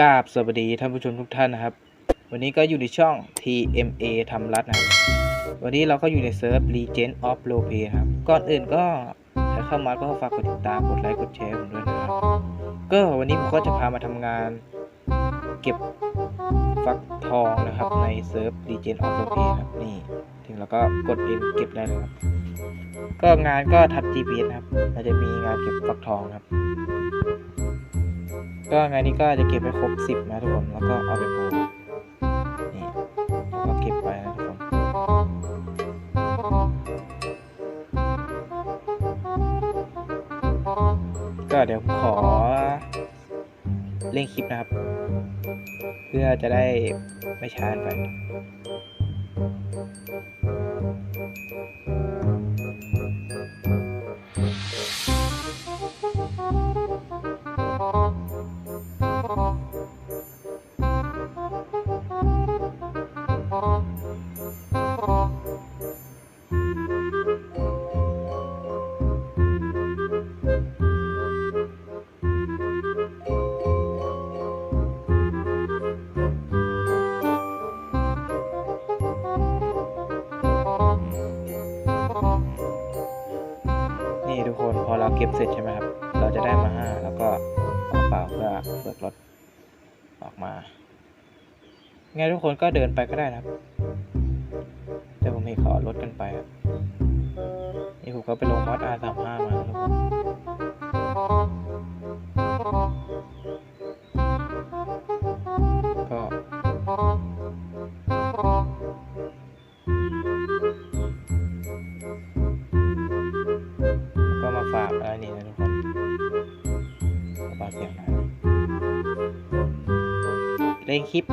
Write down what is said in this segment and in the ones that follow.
กราบสวัสดีท่านผู้ชมทุกท่านนะครับ วันนี้ก็อยู่ในช่อง TMA ทำรัฐนะครับ วันนี้เราก็อยู่ในเซิร์ฟ Legend of r o l e ครับ ก่อนอื่นก็ใครเข้ามาก็ฝากกดติดตาม กดไลค์ กดแชร์ผมด้วยนะครับ ก็วันนี้ผมก็จะพามาทำงาน เก็บฟักทองนะครับในเซิร์ฟ Legend of r o l e ครับ นี่ ถึงแล้วก็กดเอ็นเก็บได้เลยครับ ก็งานก็ทับ GPS นะครับ เราจะมีงานเก็บฟักทองครับ ก็งานนี้ก็จะเก็บไปครบสิบนะทุกคนแล้วก็เอาไปโพลนี่แล้วก็เก็บไปนะทุกคนก็เดี๋ยวขอเร่งคลิปนะครับ เพื่อจะได้ไม่ช้าไป เก็บเสร็จใช่ไหมครับ เราจะได้มาห้าแล้วก็เอาเปล่าเพื่อเบิกรถออกมาไงทุกคนก็เดินไปก็ได้นะครับ แต่ผมมีขอรถกันไปครับนี่ผมก็ไปลงมอสอาสามห้ามาแล้ว เสียงหน่อยเร่งคลิป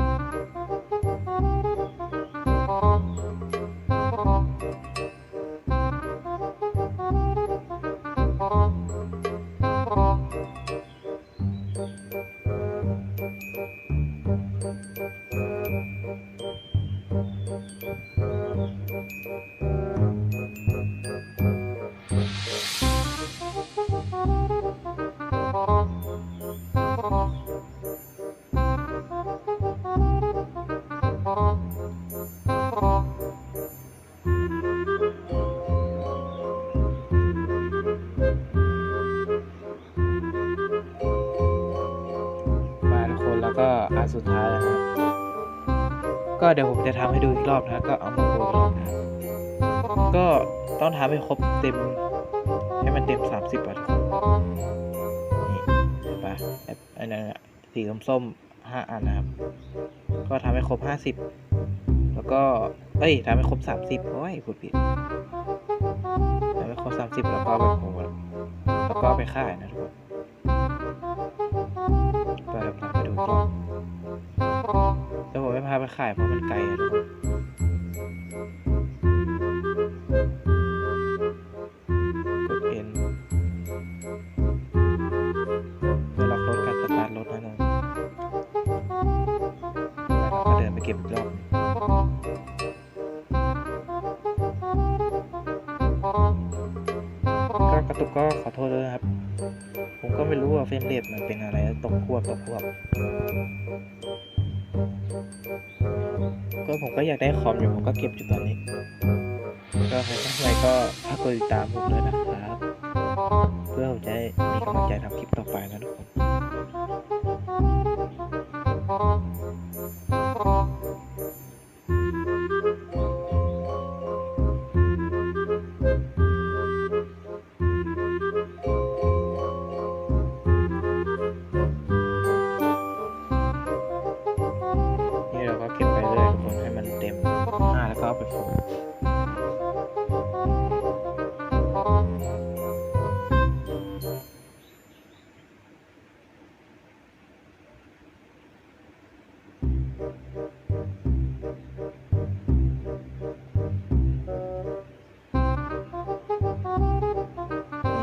ก็เดี๋ยวผมจะทำให้ดูอีกรอบนะก็เอามาโกยรอบนะก็ต้องทำให้ครบเต็ม ให้มันเต็ม 30อะทุกคนนี่เห็นปะไอ้อ้นั่นสีส้มๆห้าอันนะครับ ก็ทำให้ครบ50แล้วก็ เอ้ยทำให้ครบ30โอ้ยพูดผิดทำให้ครบ30แล้วก็ไปโพสแล้วก็ไปขายนะทุกคน ไม่พาไปขายเพราะมันไกลอะทุกคนกดเอ็นเพื่อล็อกรถการสตาร์ทรถนะน้องแล้วก็เดินไปเก็บอีกรอบก็กระตุกก็ขอโทษด้วยนะครับ ผมก็ไม่รู้ว่าเฟรมเรทมันเป็นอะไร ตกควบตกควบ ก็ผมก็อยากได้คอมอยู่ผมก็เก็บอยู่ตอนนี้ ก็ใครสนใจก็ฝากกดติดตามผมด้วยนะครับ เพื่อผมจะมีกำลังใจทำคลิปต่อไปนะทุกคน เต็มห้าแล้วก็เอาไปโฟล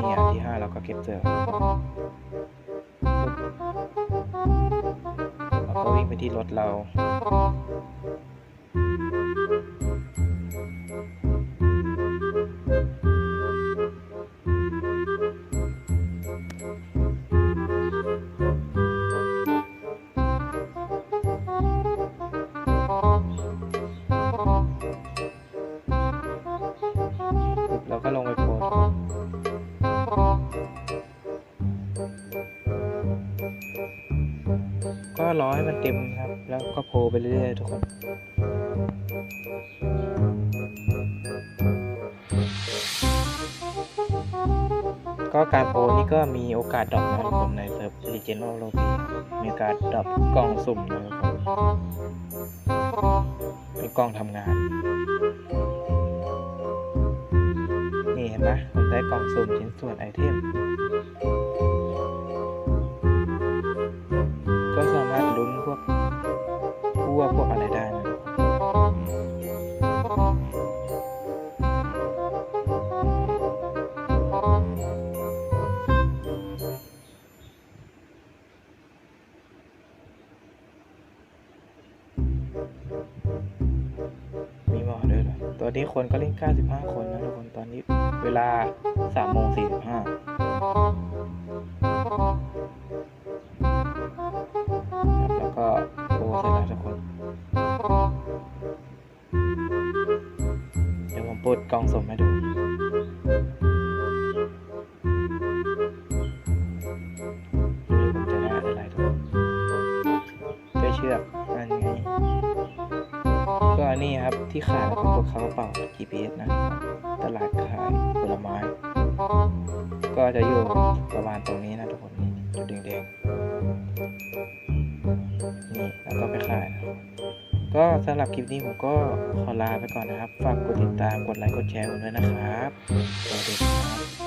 นี่อันที่ห้าเราก็เก็บเจอเราก็วิ่งไปที่รถเรา ก็รอให้มันเต็มครับ แล้วก็โผล่ไปเรื่อยๆทุกคน ก็การโผล่นี้ก็มีโอกาสดรอปนะทุคนในเซิร์ฟลีเจนโลโลบีมีการดรอปกล่องสุ่มนะครับเป็นกล่องทำงาน นี่เห็นไหมผมได้กล่องสุ่มชิ้นส่วนไอเทม ด้วยเหรอตอนนี้คนก็เล่น 95 คนนะทุกคน ตอนนี้เวลา3โมง45แล้วก็โอ้เสร็จแล้วทุกคน เดี๋ยวผมปลดกล่องสมให้ดูผมจะได้อะไรทุกคนเชือกอันไงก็อัน นี้ครับที่ขายแล้วก็พวกเขาเป๋า GPS นะ ตลาดขายผลไม้ ก็จะอยู่ประมาณตรงนี้นะทุกคนนี่จุดแดงๆนี่แล้วก็ไปขายนะก็สำหรับคลิปนี้ผมก็ขอลาไปก่อนนะครับ ฝากกดติดตามกดไลค์กดแชร์ผมด้วยนะครับสวัสดีครับ